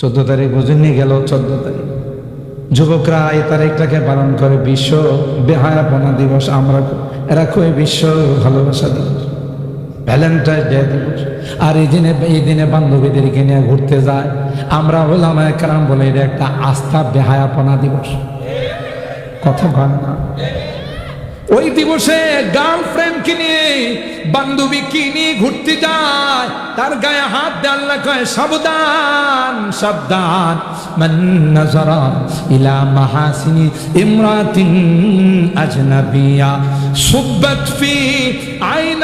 চোদ্দ তারিখ বুঝেননি, গেল চোদ্দ তারিখ। যুবকরা এই তারিখটাকে পালন করে বিশ্ব বেহায়াপনা দিবস, আমরা এরা খুবই বিশ্ব ভালোবাসা দিবস, ভ্যালেন্টাইন ডে দিবস। আর এই দিনে এই দিনে বান্ধবীদেরকে নিয়ে ঘুরতে যায়। আমরা হলাম একরাম বলে এটা একটা আস্থা বেহায়াপনা দিবস। কথা ভালো না। ওই দিবসে গার্লফ্রেন্ডকে নিয়ে বান্ধবীকে নিয়ে ঘুরতে যায়। তার গায়ে হাত আল্লাহ কয়, সাবধান সাবধান। মান নাজারা ইলা মাহাসিনি ইমরাতিন আজনাবিয়া।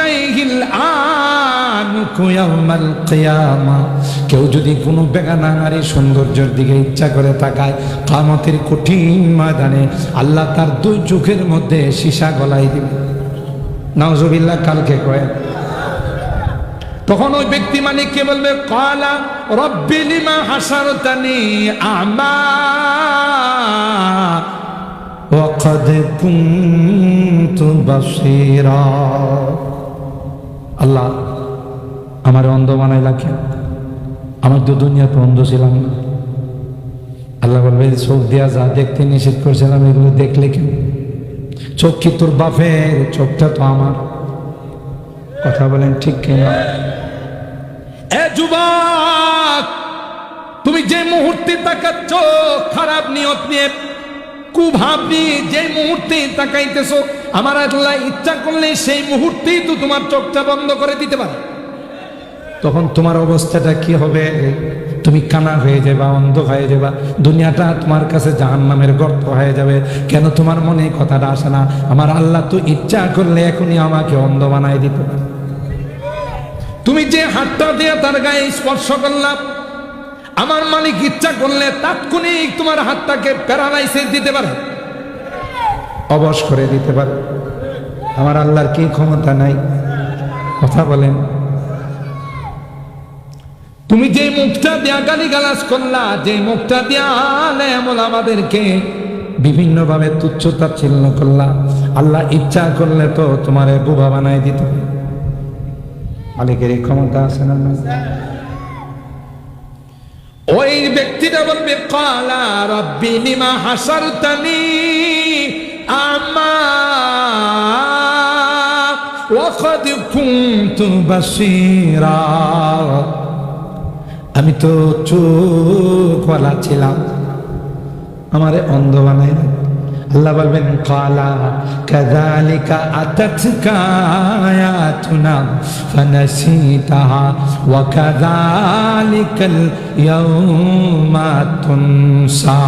কিয়ামা কেউ যদি কোনো বেগানা নারীর সৌন্দর্যের দিকে ইচ্ছা করে তাকায় কামতের কঠিন ময়দানে আল্লাহ তার দুই চোখের মধ্যে সীসা গলাই দিবে নাউজুবিল্লাহ কালকে কয় তখন ওই ব্যক্তি মালিককে বলবে কলা রব্বি লিমা হাসারতানি আমা وقد كنت بصيرا আল্লাহ আমার অন্ধ বানাইলা কেন আমার তো দুনিয়াতে অন্ধ ছিলাম না। আল্লাহ বলবে চোখ দিয়া যা দেখতে নিষেধ করছিলাম এগুলো দেখলে কেন চোখ কি তোর বাপের? চোখটা তো আমার। কথা বলেন ঠিক কিনা এ যুবক, তুমি যে মুহূর্তে তাকাচ্ছ, খারাপ নিয়ত নিয়ে, কুভাব নিয়ে যে মুহূর্তে তাকাইতেছো, আমার আল্লাহ ইচ্ছা করলে সেই মুহূর্তেই তো তোমার চোখটা বন্ধ করে দিতে পারে। তখন তোমার অবস্থাটা কি হবে? তুমি কানা হয়ে যাবা অন্ধ হয়ে যাবা, দুনিয়াটা তোমার কাছে জাহান নামের গর্ত হয়ে যাবে। কেন তোমার মনে কথাটা আসে না? আমার আল্লাহ তো ইচ্ছা করলে এখনই আমাকে অন্ধ বানাই দিতে তুমি যে হাতটা দিয়ে তার গায়ে স্পর্শ করলাম আমার মালিক ইচ্ছা করলে তাৎক্ষণিক তোমার হাতটাকে প্যারালাইসিস দিতে পারে, অবশ করে দিতে পারে। আমার আল্লাহর কি ক্ষমতা নাই? কথা বলেন। তুমি যে মুখটা দিয়া গালি গালাজ করলা, যে মুখটা দিয়া আমাদেরকে বিভিন্ন ভাবে তুচ্ছ তাচ্ছিল্য করলা, আল্লাহ ইচ্ছা করলে তো তোমার বুবা বানাই দিত মালিকের এই ক্ষমতা আছে না ওই ব্যক্তিটা বলবে, কালা রব্বি লিমা হাসারতানি আমা ওয়াকাদ কুনতু বাসীরা আমি তো চোখওয়ালা ছিলাম। আমারে অন্ধ বানাই আল্লাহ বলবেন, কালা কাযালিকা আতাতকা আয়াতুনা ফানাসিতাহা ওয়া কাযালিকাল ইয়াউমা তুনসা।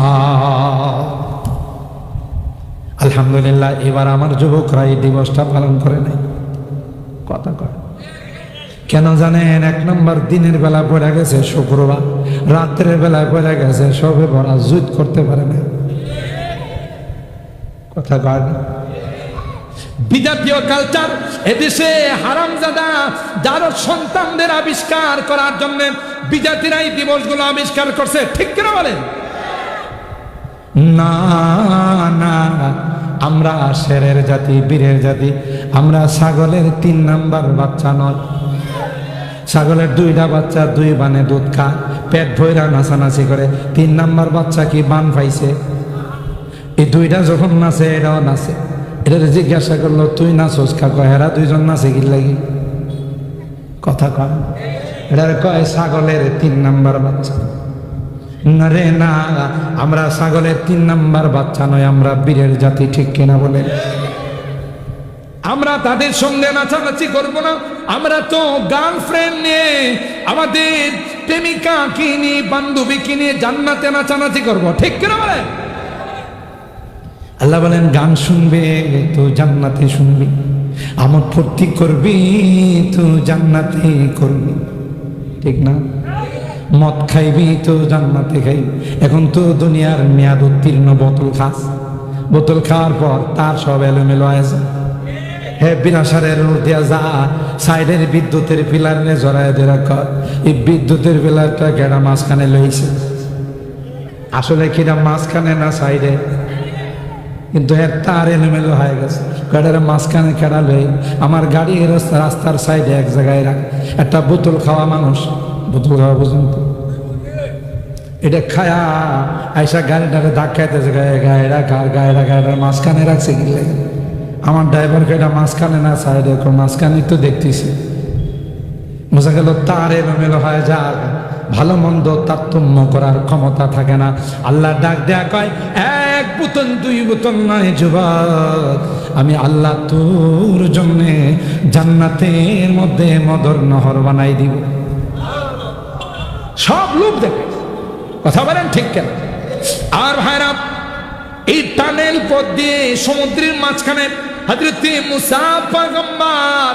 আলহামদুলিল্লাহ, এবার আমার যুবকরা এই দিবসটা পালন করে নাই। কথা কয়। কেন জানেন, এক নম্বর দিনের বেলা পড়ে গেছে, শুক্রবার। রাত্রের বেলা পড়ে গেছে, সবে ভরা জুত করতে পারে না। কথা কয় বিজাতীয় কালচার এদেশে হারামজাদা যার সন্তানদের আবিষ্কার করার জন্য বিজাতিরা দিবসগুলো আবিষ্কার করছে, ঠিক কিনা বলেন? না না, আমরা শেরের জাতি, বীরের জাতি, আমরা ছাগলের তিন নাম্বার বাচ্চা নয়। ছাগলের দুইটা বাচ্চা, দুই বানে দুধ খায় পেট ভৈরা নাচানাচি করে। তিন নাম্বার বাচ্চা কি বান পাইছে? এই দুইটা যখন নাচে, এরাও নাচে। এটা জিজ্ঞাসা করল, তুই নাচোস কয় হেরা দুইজন নাচে কি লাগি? কথা কয়। এটার কয়, ছাগলের তিন নাম্বার বাচ্চা। না রে, না, আমরা ছাগলের তিন নাম্বার বাচ্চা নয়, আমরা বীরের জাতি ঠিক কিনা বলে। আমরা তাদের সঙ্গে নাচানাচি করব না। আমরা তো গার্লফ্রেন্ড নিয়ে আমাদের প্রেমিকা কিনে বান্ধবী কিনে জান্নাতে নাচানাচি করব, ঠিক কিনা বলে আল্লাহ বলেন, গান শুনবে তো জান্নাতে শুনবি, আমদ ফুর্তি করবি তো জান্নাতে করবি, ঠিক না? মদ খাইবি তো জান্নাতে খাইবি। এখন তো দুনিয়ার মেয়াদ উত্তীর্ণ বোতল খাস। বোতল খাওয়ার পর তার সব এলোমেলো আছে হে বিনাশারের দিয়া যা। সাইডের বিদ্যুতের পিলার নিয়ে জড়ায় দিয়ে রাখ। এই বিদ্যুতের পিলারটা কেডা মাঝখানে লইছে। আসলে কিনা মাঝখানে না সাইডে? কিন্তু এর তার এলোমেলো হয়ে গেছে। গাড়ির মাঝখানে কেডা লই। আমার গাড়ি রাস্তা রাস্তার সাইডে এক জায়গায় রাখ। একটা বোতল খাওয়া মানুষ। বোতল খাওয়া পর্যন্ত। এটা খায়া আইসা গাড়িটারে ধাক্কাইতেছে গায়ে গায়েরা গার গায়েরা গায়েরা মাঝখানে রাখছে কি লাগে? আমার ড্রাইভারকে এটা মাঝখানে না সাইডে মাঝখানে তো দেখতেছি। বোঝা গেল তার এলোমেলো হয়ে যাক। ভালো মন্দ তারতম্য করার ক্ষমতা থাকে না। আল্লাহ ডাক দেয়া কয়, এক বুতন দুই বুতন নয় যুবক। আমি আল্লাহ তোর জন্য জান্নাতের মধ্যে মদর নহর বানাই দিব। সব লোক দেখে। কথা বলেন ঠিক কেন? আর ভাইরা, এই টানেল পথ দিয়ে সমুদ্রের মাঝখানে হজরতে মুসা পয়গম্বর,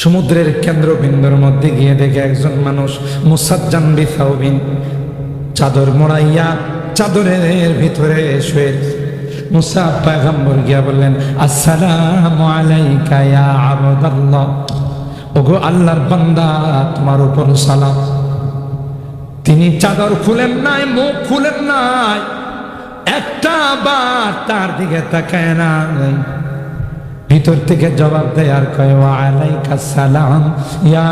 সমুদ্রের কেন্দ্রবিন্দুর মধ্যে গিয়ে দেখে একজন মানুষ, মুসাজ্জান বিসাউবিন, চাদর মোড়াইয়া চাদরের ভিতরে শুয়ে মুসা পয়গম্বর গিয়া বললেন, আসসালামু আলাইকা ইয়া আবদাল্লাহ। ওগো আল্লাহর বান্দা, তোমার উপর সালাম। তিনি চাদর খুলেন নাই, মুখ খুলেন নাই। একটা বার তার দিকে তাকায় নাই ভিতর থেকে জবাব দেয় আর কয় ওয়ালাইকা সালাম, ইয়া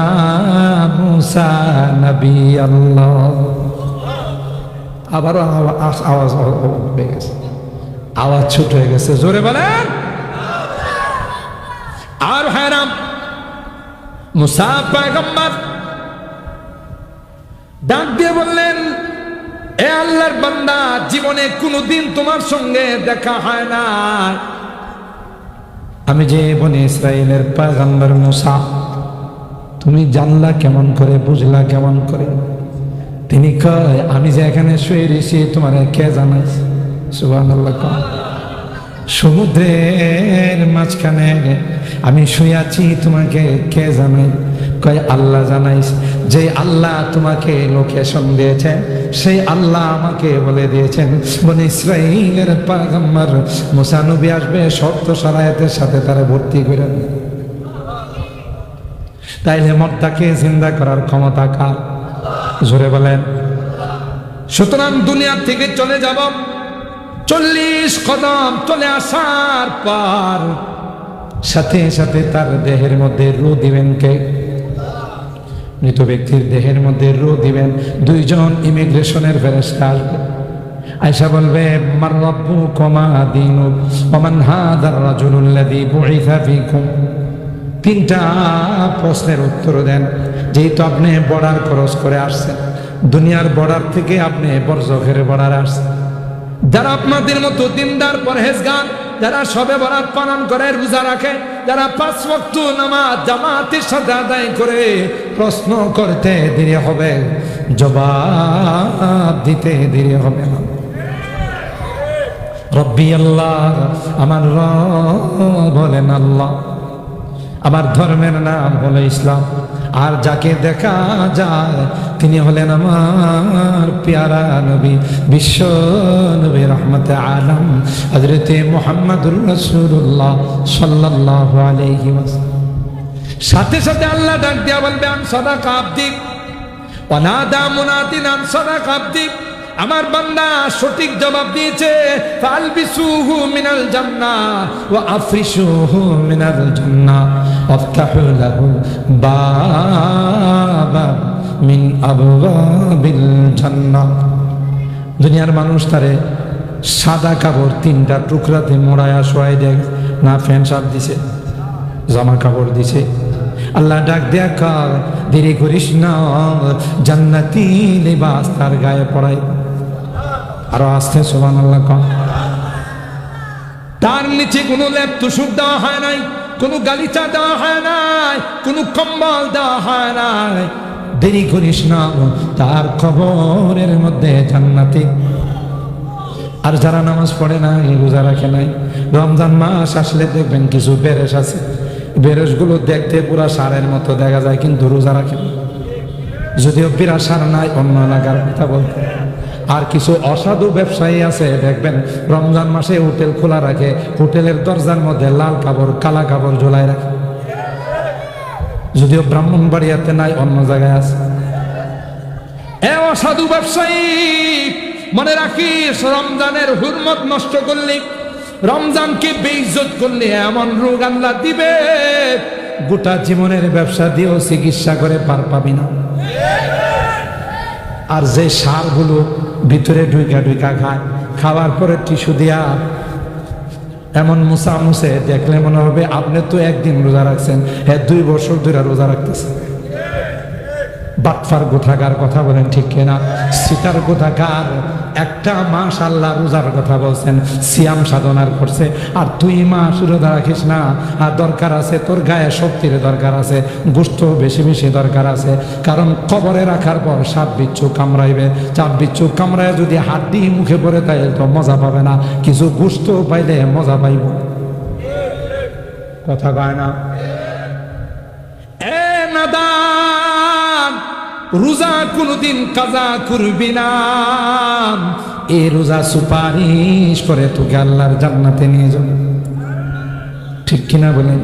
মুসা নবী আল্লাহ আবারও আওয়া- আওয়াজ হয়ে গেছে। আওয়াজ ছোট হয়ে গেছে। জোরে বলেন। আর হ্যারাম মুসা পয়গম্বর ডাক দিয়ে বললেন এ আল্লাহর বান্দা, জীবনে কোনোদিন তোমার সঙ্গে দেখা হয় না। আমি যে বনে ইসরায়েলের পয়গম্বর মুসা, তুমি জানলা কেমন করে, বুঝলা কেমন করে? তিনি কয়, আমি যে এখানে শুয়ে রয়েছি, তোমার কে জানাই সুবাহ সমুদ্রের মাঝখানে আমি শুয়ে আছি, তোমাকে কে জানাই কয়, আল্লাহ জানাইস, যে আল্লাহ তোমাকে লোকেশন দিয়েছেন, সেই আল্লাহ আমাকে বলে দিয়েছেন বলে ইসরায়েলের পাগম্বর মুসানবী আসবে, শর্ত সারায়াতের সাথে তারা ভর্তি করে। তাইলে মর্দাকে জিন্দা করার ক্ষমতা কার? জোরে বলেন। সুতরাং দুনিয়া থেকে চলে যাব। চল্লিশ কদম চলে আসার পর সাথে সাথে তার দেহের মধ্যে রু দিবেন কে? মৃত ব্যক্তির দেহের মধ্যে রু দিবেন দুইজন ইমিগ্রেশনের ফেরস্তা আসবে আয়সা বলবে কমা তিনটা প্রশ্নের উত্তর দেন, যেহেতু আপনি বর্ডার ক্রস করে আসছেন, দুনিয়ার বর্ডার থেকে আপনি বর্জখের বর্ডার আসছেন। যারা আপনাদের মতো দিনদার পরহেজগার, যারা সবে বরাত পালন করে, রোজা রাখে, যারা পাঁচ ওয়াক্ত নামাজ জামাতের সাথে আদায় করে প্রশ্ন করতে দেরি হবে, জবাব দিতে দেরি হবে রব্বি আল্লাহ, আমার রব বলেন আল্লাহ, আমার ধর্মের নাম হলো ইসলাম। আর যাকে দেখা যায়, তিনি হলেন আমার পেয়ারা নবী, বিশ্ব নবী রহমত আলম হজরতে মোহাম্মদুর রসুল্লাহ সাল্লাহ সাথে সাথে আল্লাহ ডাক দিয়া বলবে আন সদা কাবদিক অনাদা মুনাদিন আন সদা কাবদিক আমার বান্দা সঠিক জবাব দিয়েছে ফালবিসুহু মিনাল জান্নাহ ওয়া আফরিসুহু মিনাল জান্নাহ। বাবা মিন আবওয়াবিল জান্নাহ দুনিয়ার মানুষ তারে সাদা কাপড় তিনটা টুকরাতে মোড়ায়া শোয়াই দেয়, না ফ্যান শার্ট দিছে, জামা কাপড় দিছে। আল্লাহ ডাক কার, দেরি করিস না, জান্নাতি লিবাস তার গায়ে পড়াই আরও আসতে সোবান আল্লাহ কম তার নিচে কোনো ল্যাপ তুষুক দেওয়া হয় নাই। কোনো গালিচা দেওয়া হয় নাই, কোনো কম্বল দেওয়া হয় নাই। দেরি করিস না তার খবরের মধ্যে জান্নাতি। আর যারা নামাজ পড়ে না রোজা রাখে নাই। রমজান মাস আসলে দেখবেন কিছু বেরেস আছে। বেরেসগুলো দেখতে পুরা সারের মতো দেখা যায়, কিন্তু রোজা রাখে যদিও বিরাট সার নাই, অন্য এলাকার কথা বলতে। আর কিছু অসাধু ব্যবসায়ী আছে, দেখবেন, রমজান মাসে হোটেল খোলা রাখে, হোটেলের দরজার মধ্যে লাল কাপড়, কালা কাপড় ঝোলায় রাখে। যদিও ব্রাহ্মণবাড়িয়াতে নাই, অন্য জায়গায় আছে। এ অসাধু ব্যবসায়ী, মনে রাখিস, রমজানের হুরমত নষ্ট করলি, রমজানকে বেইজ্জত করলে, এমন রোগ আল্লাহ দিবে, গোটা জীবনের ব্যবসা দিয়েও চিকিৎসা করে পার পাবি না। আর যে সারগুলো ভিতরে ঢুইকা ঢুইকা খায়। খাওয়ার পরে টিস্যু দিয়া এমন মুসা মুসে দেখলে মনে হবে আপনি তো একদিন রোজা রাখছেন হ্যাঁ দুই বছর ধরে রোজা রাখতেছেন। বাটফার গোথাকার কথা বলেন ঠিক কিনা? সীতার গোথাকার একটা মাস আল্লাহ রোজার কথা বলছেন, সিয়াম সাধনার করছে, আর তুই মাস রোজা রাখিস না, আর দরকার আছে তোর গায়ে শক্তির দরকার আছে, গোস্ত বেশি বেশি দরকার আছে, কারণ কবরে রাখার পর সাপ বিচ্ছু কামড়াইবে চাপ বিচ্ছু কামড়ায় যদি হাড্ডি মুখে পড়ে তাই তো মজা পাবে না, কিছু গোস্ত পাইলে মজা পাইব। কথা কয় না? রোজা কোনদিন কাজা করবি না। এ রোজা সুপারিশ করে তোকে আল্লাহর জান্নাতে নিয়ে যাবে। ঠিক কিনা বলেন?